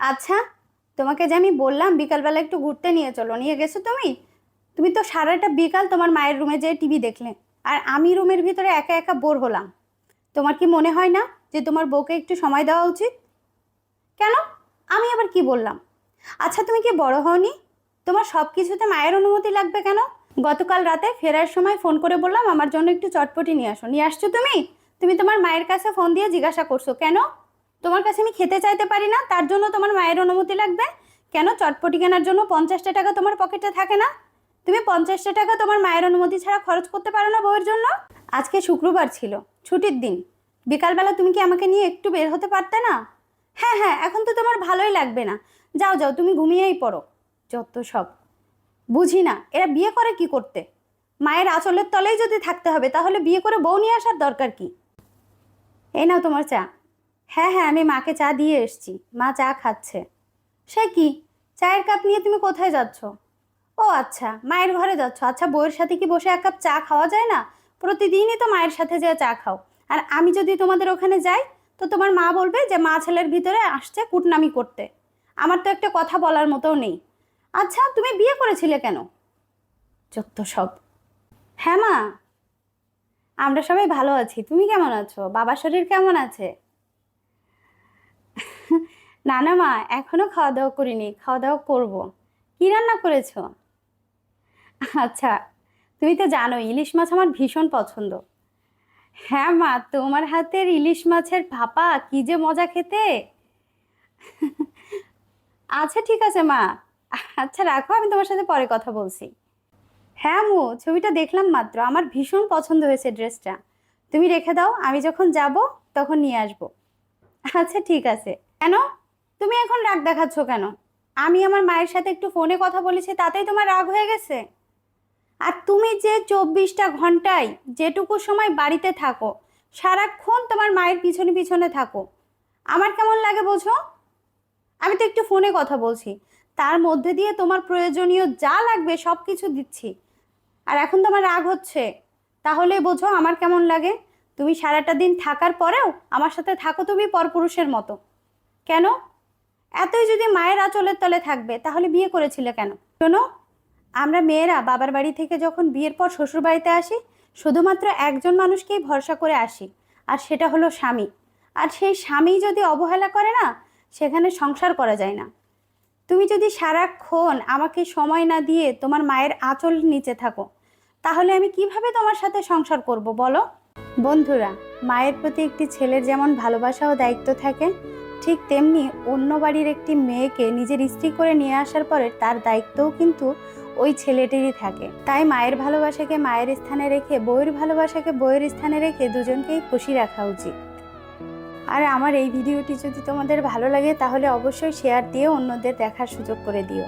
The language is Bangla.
আচ্ছা তোমাকে যে আমি বললাম বিকালবেলা একটু ঘুরতে নিয়ে চলো, নিয়ে গেছো তুমি? তুমি তো সারাটা বিকাল তোমার মায়ের রুমে যেয়ে টিভি দেখলে, আর আমি রুমের ভিতরে একা একা বোর হলাম। তোমার কি মনে হয় না যে তোমার বউকে একটু সময় দেওয়া উচিত? কেন? আমি আবার কি বললাম? আচ্ছা তুমি কি বড় হওনি? তোমার সব কিছুতে মায়ের অনুমতি লাগবে কেন? গতকাল রাতে ফেরার সময় ফোন করে বললাম, আমার জন্য একটু চটপটি নিয়ে আসো। নিয়ে আসছো তুমি? তুমি তোমার মায়ের কাছে ফোন দিয়ে জিজ্ঞাসা করছ, কেন? তোমার কাছে আমি খেতে চাইতে পারি না, তার জন্য তোমার মায়ের অনুমতি লাগবে। কেন? চটপটি কেনার জন্য পঞ্চাশটা টাকা তোমার পকেটে থাকে না? তুমি পঞ্চাশটা টাকা তোমার মায়ের অনুমতি ছাড়া খরচ করতে পারো না বউয়ের জন্য? আজকে শুক্রবার ছিল, ছুটির দিন। বিকালবেলা তুমি কি আমাকে নিয়ে একটু বের হতে পারতে না? হ্যাঁ হ্যাঁ এখন তো তোমার ভালোই লাগবে না। যাও যাও, তুমি ঘুমিয়েই পড়ো। যত সব। বুঝি না, এরা বিয়ে করে কি করতে? মায়ের আঁচলের তলেই যদি থাকতে হবে, তাহলে বিয়ে করে বউ নিয়ে আসার দরকার কি? এই নাও তোমার চা। হ্যাঁ হ্যাঁ আমি মাকে চা দিয়ে এসছি। মা চা খাচ্ছে। সে কি? চায়ের কাপ নিয়ে তুমি কোথায় যাচ্ছ? ও আচ্ছা মায়ের ঘরে যাচ্ছ। আচ্ছা বউয়ের সাথে কি বসে এক কাপ চা খাওয়া যায় না? প্রতিদিনই তো মায়ের সাথে যেয়ে চা খাও। আর আমি যদি তোমাদের ওখানে যাই, তো তোমার মা বলবে যে, মা ছেলের ভিতরে আসছে কুটনামি করতে। আমার তো একটা কথা বলার মতোও নেই। আচ্ছা তুমি বিয়ে করেছিলে কেন? যত সব। হ্যাঁ মা। আমরা সবাই ভালো আছি। তুমি কেমন আছো? বাবার শরীর কেমন আছে? না না মা, এখনও খাওয়া দাওয়া করিনি খাওয়া দাওয়া করব। কি রান্না করেছ? আচ্ছা তুমি তো জানো ইলিশ মাছ আমার ভীষণ পছন্দ। হ্যাঁ মা, তোমার হাতের ইলিশ মাছের ভাপা, কি যে মজা খেতে! আচ্ছা ঠিক আছে মা। আচ্ছা রাখো, আমি তোমার সাথে পরে কথা বলছি। হ্যাঁ মু, ছবিটা দেখলাম মাত্র, আমার ভীষণ পছন্দ হয়েছে ড্রেসটা। তুমি রেখে দাও, আমি যখন যাব, তখন নিয়ে আসব। আচ্ছা ঠিক আছে। কেন? তুমি এখন রাগ দেখাচ্ছ কেন? আমি আমার মায়ের সাথে একটু ফোনে কথা বলেছি, তাতেই তোমার রাগ হয়ে গেছে? আর তুমি যে চব্বিশটা ঘন্টায় যেটুকু সময় বাড়িতে থাকো, সারাক্ষণ তোমার মায়ের পিছনে পিছনে থাকো, আমার কেমন লাগে বোঝো? আমি তো একটু ফোনে কথা বলছি, তার মধ্যে দিয়ে তোমার প্রয়োজনীয় যা লাগবে সব কিছু দিচ্ছি। আর এখন তোমার রাগ হচ্ছে, তাহলে বোঝো আমার কেমন লাগে? তুমি সারাটা দিন থাকার পরেও আমার সাথে থাকো তুমি পরপুরুষের মতো। কেন? এতই যদি মায়ের আঁচলের তলে থাকবে, তাহলে বিয়ে করেছিলে কেন? শোনো, আমরা মেয়েরা বাবার বাড়ি থেকে যখন বিয়ের পর শ্বশুর বাড়িতে আসি, শুধুমাত্র একজন মানুষকেই ভরসা করে আসি, আর সেটা হলো স্বামী। আর সেই স্বামী যদি অবহেলা করে না, সেখানে সংসার করা যায় না। তুমি যদি সারাক্ষণ আমাকে সময় না দিয়ে তোমার মায়ের আঁচল নিচে থাকো, তাহলে আমি কীভাবে তোমার সাথে সংসার করব বলো? বন্ধুরা, মায়ের প্রতি একটি ছেলের যেমন ভালোবাসা ও দায়িত্ব থাকে ঠিক তেমনি অন্য বাড়ির একটি মেয়েকে নিজের স্ত্রী করে নিয়ে আসার পরে তার দায়িত্বও কিন্তু ওই ছেলেটিরই থাকে। তাই মায়ের ভালোবাসাকে মায়ের স্থানে রেখে বইয়ের ভালোবাসাকে বইয়ের স্থানে রেখে দুজনকেই খুশি রাখা উচিত। আর আমার এই ভিডিওটি যদি তোমাদের ভালো লাগে, তাহলে অবশ্যই শেয়ার দিয়ে অন্যদের দেখার সুযোগ করে দিও।